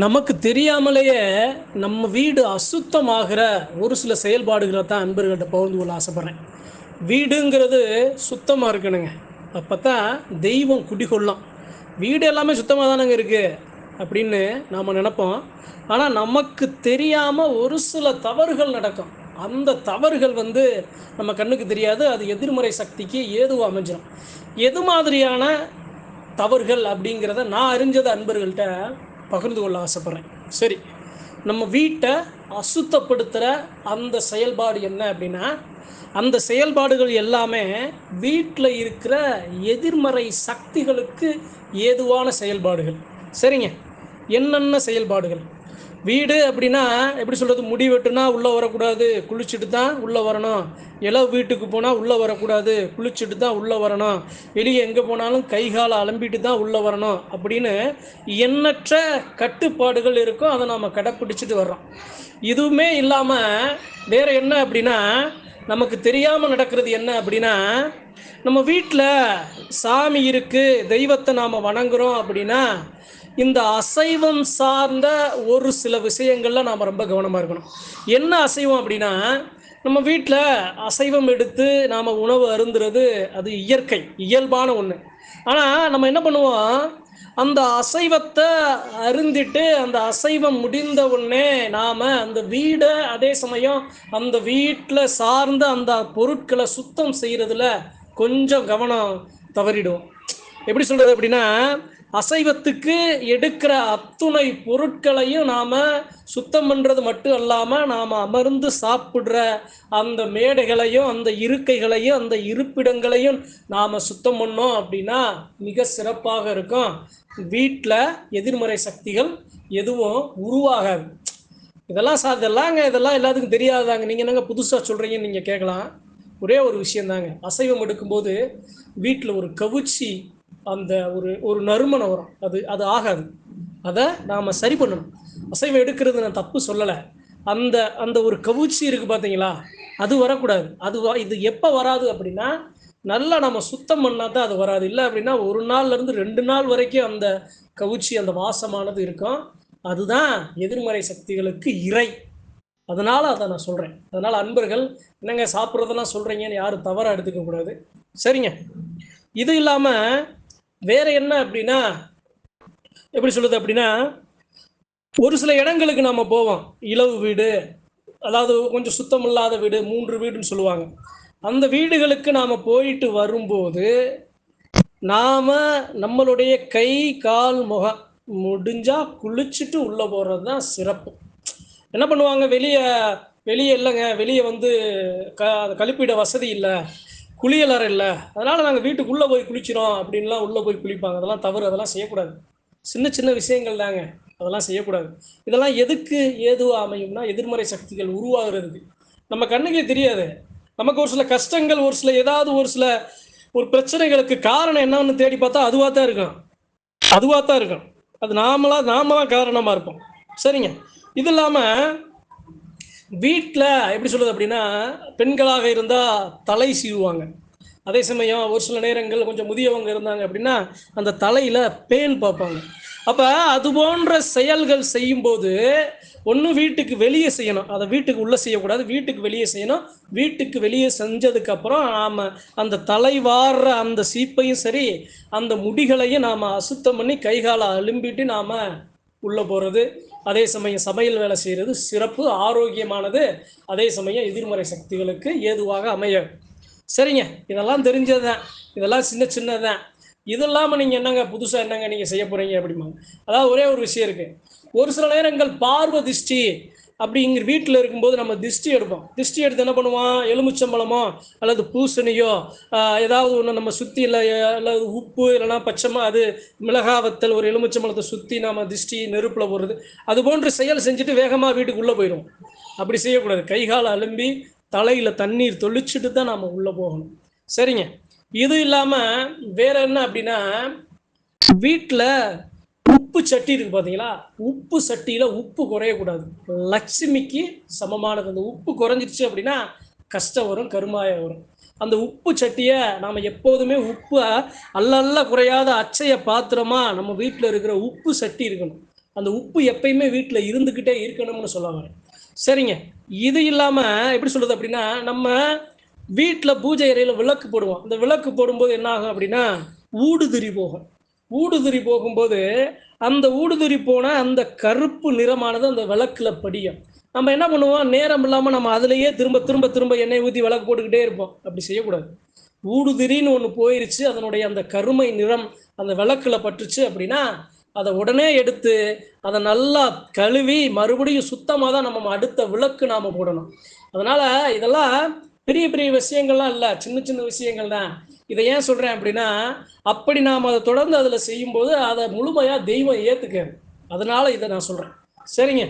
நமக்கு தெரியாமலேயே நம்ம வீடு அசுத்தமாகிற ஒரு சில செயல்பாடுகளை தான் அன்பர்கள்ட்ட பகிர்ந்து கொள்ள ஆசைப்பட்றேன். வீடுங்கிறது சுத்தமாக இருக்கணுங்க. அப்போ தான் தெய்வம் குடிகொள்ளும். வீடு எல்லாமே சுத்தமாக தானங்க இருக்குது அப்படின்னு நாம் நினப்போம். ஆனால் நமக்கு தெரியாமல் ஒரு சில தவறுகள் நடக்கும். அந்த தவறுகள் வந்து நம்ம கண்ணுக்கு தெரியாது அது எதிர்மறை சக்திக்கு ஏதுவாக அமைஞ்சிடும் எது மாதிரியான தவறுகள் அப்படிங்கிறத நான் அறிஞ்சது அன்பர்கள்ட்ட பகிர்ந்து கொள்ள ஆசைப்பட்றேன். சரி நம்ம வீட்டை அசுத்தப்படுத்துகிற அந்த செயல்பாடு என்ன அப்படின்னா அந்த செயல்பாடுகள் எல்லாமே வீட்டில் இருக்கிற எதிர்மறை சக்திகளுக்கு ஏதுவான செயல்பாடுகள். சரிங்க? என்னென்ன செயல்பாடுகள்? வீடு அப்படின்னா எப்படி சொல்கிறது முடி வெட்டுனா உள்ளே வரக்கூடாது குளிச்சுட்டு தான் உள்ளே வரணும். இளவு வீட்டுக்கு போனால் உள்ளே வரக்கூடாது குளிச்சுட்டு தான் உள்ளே வரணும். வெளியே எங்கே போனாலும் கை காலை அலம்பிட்டு தான் உள்ளே வரணும் அப்படின்னு எண்ணற்ற கட்டுப்பாடுகள் இருக்கோ அதை நாம் கடைப்பிடிச்சிட்டு வர்றோம். இதுவுமே இல்லாமல் வேறு என்ன அப்படின்னா நமக்கு தெரியாமல் நடக்கிறது என்ன அப்படின்னா நம்ம வீட்டில் சாமி இருக்குது தெய்வத்தை நாம் வணங்குகிறோம் அப்படின்னா இந்த அசைவம் சார்ந்த ஒரு சில விஷயங்களில் நாம் ரொம்ப கவனமாக இருக்கணும். என்ன அசைவம் அப்படின்னா நம்ம வீட்டில் அசைவம் எடுத்து நாம் உணவு அருந்துறது அது இயற்கை இயல்பான ஒன்று ஆனால் நம்ம என்ன பண்ணுவோம்? அந்த அசைவத்தை அருந்திட்டு அந்த அசைவம் முடிந்த உடனே நாம் அந்த வீடை அதே சமயம் அந்த வீட்டில் சார்ந்த அந்த பொருட்களை சுத்தம் செய்கிறதுல கொஞ்சம் கவனம் தவறிடும். எப்படி சொல்கிறது அப்படின்னா அசைவத்துக்கு எடுக்கிற அத்துணை பொருட்களையும் நாம் சுத்தம் பண்ணுறது மட்டும் இல்லாமல் நாம் அமர்ந்து சாப்பிட்ற அந்த மேடைகளையும் அந்த இருக்கைகளையும் அந்த இருப்பிடங்களையும் நாம் சுத்தம் பண்ணோம் அப்படின்னா மிக சிறப்பாக இருக்கும். வீட்டில் எதிர்மறை சக்திகள் எதுவும் உருவாகாது. இதெல்லாம் சா இதெல்லாங்க இதெல்லாம் எல்லாத்துக்கும் தெரியாதாங்க. நீங்கள் என்னங்க புதுசாக சொல்கிறீங்கன்னு நீங்கள் கேட்கலாம். ஒரே ஒரு விஷயந்தாங்க. அசைவம் எடுக்கும்போது வீட்டில் ஒரு கவுச்சி அந்த ஒரு ஒரு நறுமணம் வரும் அது அது ஆகாது. அதை நாம் சரி பண்ணணும். அசைவம் எடுக்கிறது நான் தப்பு சொல்லலை. அந்த அந்த ஒரு கவுச்சி இருக்குது பார்த்தீங்களா? அது வரக்கூடாது. அது வ- இது எப்போ வராது அப்படின்னா நல்லா நம்ம சுத்தம் பண்ணால் தான் அது வராது. இல்லை அப்படின்னா ஒரு நாள்லேருந்து ரெண்டு நாள் வரைக்கும் அந்த கவுச்சி அந்த வாசமானது இருக்கும். அதுதான் எதிர்மறை சக்திகளுக்கு இறை. அதனால் அதை நான் சொல்கிறேன் அதனால் அன்பர்கள் என்னங்க சாப்பிட்றதெல்லாம் சொல்கிறீங்கன்னு யாரும் தவறாக எடுத்துக்கக்கூடாது. சரிங்க. இது இல்லாமல் வேற என்ன அப்படின்னா எப்படி சொல்லுது அப்படின்னா ஒரு சில இடங்களுக்கு நம்ம போவோம். இலவு வீடு அதாவது கொஞ்சம் சுத்தம் இல்லாத வீடு மூன்று வீடுன்னு சொல்லுவாங்க. அந்த வீடுகளுக்கு நாம் போயிட்டு வரும்போது நாம் நம்மளுடைய கை கால் முகம் முடிஞ்சால் குளிச்சுட்டு உள்ளே போகிறது தான் சிறப்பு. என்ன பண்ணுவாங்க? வெளியே வெளியே இல்லைங்க. வெளியே வந்து க கழிப்பிட வசதி இல்லை. குளியலறை இல்லை. அதனால் நாங்கள் வீட்டுக்குள்ளே போய் குளிக்கிறோம் அப்படின்லாம் உள்ளே போய் குளிப்பாங்க. அதெல்லாம் தவறு அதெல்லாம் செய்யக்கூடாது. சின்ன சின்ன விஷயங்கள் தாங்க. அதெல்லாம் செய்யக்கூடாது. இதெல்லாம் எதுக்கு ஏதுவாக அமையும்னா எதிர்மறை சக்திகள் உருவாகிறதுக்கு. நம்ம கண்ணுக்கே தெரியாது. நமக்கு ஒரு சில கஷ்டங்கள் ஒரு சில ஏதாவது ஒரு சில ஒரு பிரச்சனைகளுக்கு காரணம் என்னன்னு தேடி பார்த்தா அதுவாக தான் இருக்கும். அதுவாக தான் இருக்கும். அது நாமளாக நாம தான் காரணமாக இருப்போம். சரிங்க. இது இல்லாமல் வீட்டில் எப்படி சொல்றது அப்படின்னா பெண்களாக இருந்தால் தலை சீவுவாங்க. அதே சமயம் ஒரு சில நேரங்கள் கொஞ்சம் முதியவங்க இருந்தாங்க அப்படின்னா அந்த தலையில் பேன் பார்ப்பாங்க. அப்போ அது போன்ற செயல்கள் செய்யும்போது ஒன்று வீட்டுக்கு வெளியே செய்யணும். அதை வீட்டுக்கு உள்ளே செய்யக்கூடாது வீட்டுக்கு வெளியே செய்யணும். வீட்டுக்கு வெளியே செஞ்சதுக்கப்புறம் நாம் அந்த தலை அந்த சீப்பையும் சரி அந்த முடிகளையும் நாம் அசுத்தம் பண்ணி கைகாலை அலும்பிட்டு நாம் உள்ளே போகிறது அதே சமயம் சமையல் வேலை செய்கிறது சிறப்பு ஆரோக்கியமானது. அதே சமயம் எதிர்மறை சக்திகளுக்கு ஏதுவாக அமையும் சரிங்க. இதெல்லாம் தெரிஞ்சது தான் இதெல்லாம் சின்ன சின்னதான் இது இல்லாமல் நீங்கள் என்னங்க புதுசாக என்னங்க நீங்கள் செய்ய போகிறீங்க அப்படிம்பாங்க. அதாவது ஒரே ஒரு விஷயம் இருக்குது ஒரு சில நேரங்கள் பார்வ திஷ்டி அப்படிங்கிற வீட்டில் இருக்கும்போது நம்ம திஷ்டி எடுப்போம். திஷ்டி எடுத்து என்ன பண்ணுவோம் எலுமிச்சம்பழமோ அல்லது பூசணியோ ஏதாவது ஒன்று நம்ம சுற்றி இல்லை அல்லது உப்பு இல்லைன்னா பச்சைமா அது மிளகா வத்தல் ஒரு எலுமிச்சம்பழத்தை சுற்றி நம்ம திஷ்டி நெருப்பில் போடுறது. அது போன்ற செயல் செஞ்சுட்டு வேகமாக வீட்டுக்குள்ளே போயிடும் அப்படி செய்யக்கூடாது. கைகால் அலும்பி தலையில் தண்ணீர் தொளிச்சுட்டு தான் நாம் உள்ளே போகணும். சரிங்க. இது இல்லாமல் வேற என்ன அப்படின்னா வீட்டில் உப்பு சட்டி இருக்கு பார்த்தீங்களா உப்பு சட்டியில் உப்பு குறையக்கூடாது. லட்சுமிக்கு சமமானது. அந்த உப்பு குறைஞ்சிருச்சு அப்படின்னா கஷ்டம் வரும் கருமாயம் வரும். அந்த உப்பு சட்டியை நாம் எப்போதுமே உப்பு அல்லல்ல அல்ல குறையாத அச்சைய பாத்திரமா நம்ம வீட்டில் இருக்கிற உப்பு சட்டி இருக்கணும். அந்த உப்பு எப்பயுமே வீட்டில் இருந்துக்கிட்டே இருக்கணும்னு சொல்லுவாங்க சரிங்க. இது இல்லாமல் எப்படி சொல்கிறது அப்படின்னா நம்ம வீட்டில் பூஜை அறையில் விளக்கு போடுவோம். அந்த விளக்கு போடும்போது என்ன ஆகும் அப்படின்னா ஊடுதிரி போகும். ஊடுதுறி போகும்போது அந்த ஊடுதுறி போன அந்த கருப்பு நிறமானது அந்த விளக்கில் படியும். நம்ம என்ன பண்ணுவோம்? நேரம் இல்லாமல் நம்ம அதுலேயே திரும்ப திரும்ப திரும்ப எண்ணெய் ஊற்றி விளக்கு போட்டுக்கிட்டே இருப்போம். அப்படி செய்யக்கூடாது. ஊடுதிரின்னு ஒன்று போயிருச்சு அதனுடைய அந்த கருமை நிறம் அந்த விளக்கில் பட்டுச்சு அப்படின்னா அதை உடனே எடுத்து அதை நல்லா கழுவி மறுபடியும் சுத்தமாக தான் நம்ம அடுத்த விளக்கு நாம் போடணும். அதனால் இதெல்லாம் பெரிய பெரிய விஷயங்கள்லாம் இல்லை. சின்ன சின்ன விஷயங்கள் தான். இதை ஏன் சொல்கிறேன் அப்படின்னா அப்படி நாம் அதை தொடர்ந்து அதில் செய்யும்போது அதை முழுமையாக தெய்வம் ஏற்றுக்காது அதனால் இதை நான் சொல்கிறேன் சரிங்க?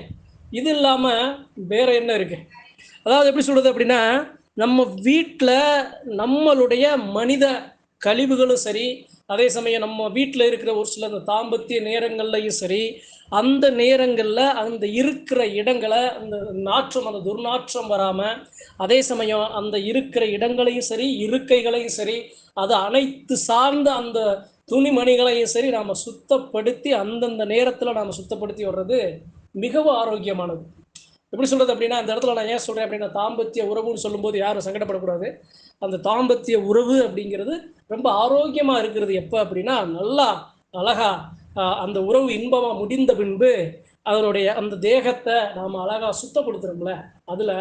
இது இல்லாமல் வேற என்ன இருக்கு? அதாவது எப்படி சொல்கிறது அப்படின்னா நம்ம வீட்டில் நம்மளுடைய மனித கழிவுகளும் சரி அதே சமயம் நம்ம வீட்டில் இருக்கிற ஒரு சில அந்த தாம்பத்திய நேரங்கள்லையும் சரி அந்த நேரங்களில் அந்த இருக்கிற இடங்களை அந்த நாற்றம் அந்த துர்நாற்றம் வராமல் அதே சமயம் அந்த இருக்கிற இடங்களையும் சரி இருக்கைகளையும் சரி அது அனைத்து சார்ந்த அந்த துணிமணிகளையும் சரி நாம் சுத்தப்படுத்தி அந்தந்த நேரத்தில் நாம் சுத்தப்படுத்தி வர்றது மிகவும் ஆரோக்கியமானது. எப்படி சொல்கிறது அப்படின்னா அந்த இடத்துல நான் ஏன் சொல்கிறேன் அப்படின்னா தாம்பத்திய உறவுன்னு சொல்லும்போது யாரும் சங்கடப்படக்கூடாது. அந்த தாம்பத்திய உறவு அப்படிங்கிறது ரொம்ப ஆரோக்கியமாக இருக்கிறது. எப்போ அப்படின்னா நல்லா அழகா அந்த உறவு இன்பமாக முடிந்த பின்பு அதனுடைய அந்த தேகத்தை நாம் அழகாக சுத்தப்படுத்துகிறோம்ல அதில்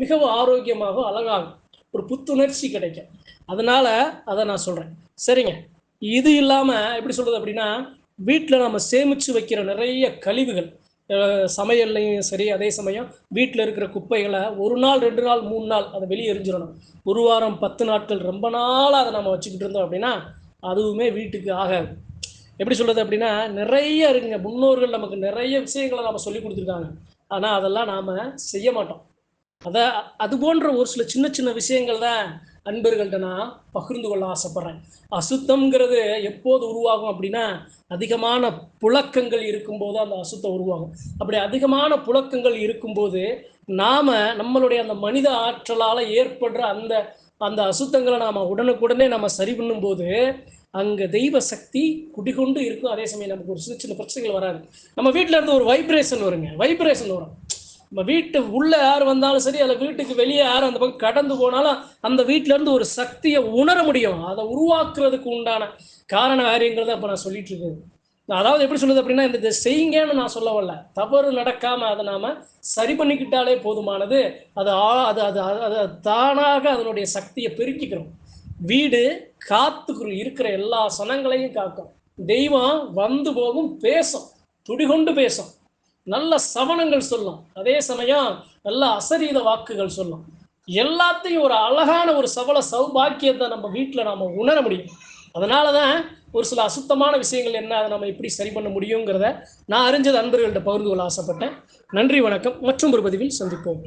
மிகவும் ஆரோக்கியமாகவும் அழகாகும். ஒரு புத்துணர்ச்சி கிடைக்கும். அதனால அதை நான் சொல்கிறேன் சரிங்க. இது இல்லாமல் எப்படி சொல்கிறது அப்படின்னா வீட்டில் நம்ம சேமித்து வைக்கிற நிறைய கழிவுகள் சமையல்லையும் சரி அதே சமயம் வீட்டில் இருக்கிற குப்பைகளை ஒரு நாள் ரெண்டு நாள் மூணு நாள் அதை வெளியே எரிஞ்சிடணும். ஒரு வாரம் பத்து நாட்கள் ரொம்ப நாளாக அதை நம்ம வச்சுக்கிட்டு இருந்தோம் அப்படின்னா அதுவுமே வீட்டுக்கு ஆகாது. எப்படி சொல்கிறது அப்படின்னா நிறைய இருக்குங்க. முன்னோர்கள் நமக்கு நிறைய விஷயங்களை நம்ம சொல்லி கொடுத்துருக்காங்க. ஆனால் அதெல்லாம் நாம் செய்ய மாட்டோம். அதை அது போன்ற ஒரு சில சின்ன சின்ன விஷயங்கள் தான் அன்பர்கள்ட்ட நான் பகிர்ந்து கொள்ள ஆசைப்பட்றேன். அசுத்தம்ங்கிறது எப்போது உருவாகும் அப்படின்னா அதிகமான புழக்கங்கள் இருக்கும்போது அந்த அசுத்தம் உருவாகும். அப்படி அதிகமான புழக்கங்கள் இருக்கும்போது நாம் நம்மளுடைய அந்த மனித ஆற்றலால் ஏற்படுற அந்த அந்த அசுத்தங்களை நாம் உடனுக்குடனே நம்ம சரி பண்ணும்போது அங்கே தெய்வ சக்தி குடிகொண்டு இருக்கும். அதே சமயம் நமக்கு ஒரு சின்ன சின்ன பிரச்சனைகள் வராது. நம்ம வீட்டில் இருந்து ஒரு வைப்ரேஷன் வருங்க. வைப்ரேஷன் வரும். நம்ம வீட்டு உள்ள யார் வந்தாலும் சரி அதில் வீட்டுக்கு வெளியே யார் அந்த பக்கம் கடந்து போனாலும் அந்த வீட்ல இருந்து ஒரு சக்தியை உணர முடியும். அதை உருவாக்குறதுக்கு உண்டான காரண காரியங்கள் தான் இப்போ நான் சொல்லிட்டு இருக்கேன். நான் அதாவது எப்படி சொல்லுது அப்படின்னா இந்த செய்யுங்கன்னு நான் சொல்ல வரல. தவறு நடக்காம அதை நாம சரி பண்ணிக்கிட்டாலே போதுமானது. அது ஆ- அது அது அது- அது தானாக அதனுடைய சக்தியை பெருக்கிக்கிறோம். வீடு காத்துக்குள் இருக்கிற எல்லா சனங்களையும் காக்கும். தெய்வம் வந்து போகும் பேசும் துடிகொண்டு பேசும். நல்ல சவனங்கள் சொல்லும். அதே சமயம் நல்ல அசரீத வாக்குகள் சொல்லும். எல்லாத்தையும் ஒரு அழகான ஒரு சவல சௌபாக்கியத்தை நம்ம வீட்டில் நாம் உணர முடியும். அதனால தான் ஒரு சில அசுத்தமான விஷயங்கள் என்ன அதை நம்ம எப்படி சரி பண்ண முடியுங்கிறத நான் அறிஞ்சது அன்பர்கள்ட்ட பகிர்ந்து கொள்ள ஆசைப்பட்டேன். நன்றி வணக்கம். மற்றும் ஒரு பதிவில் சந்திப்போம்.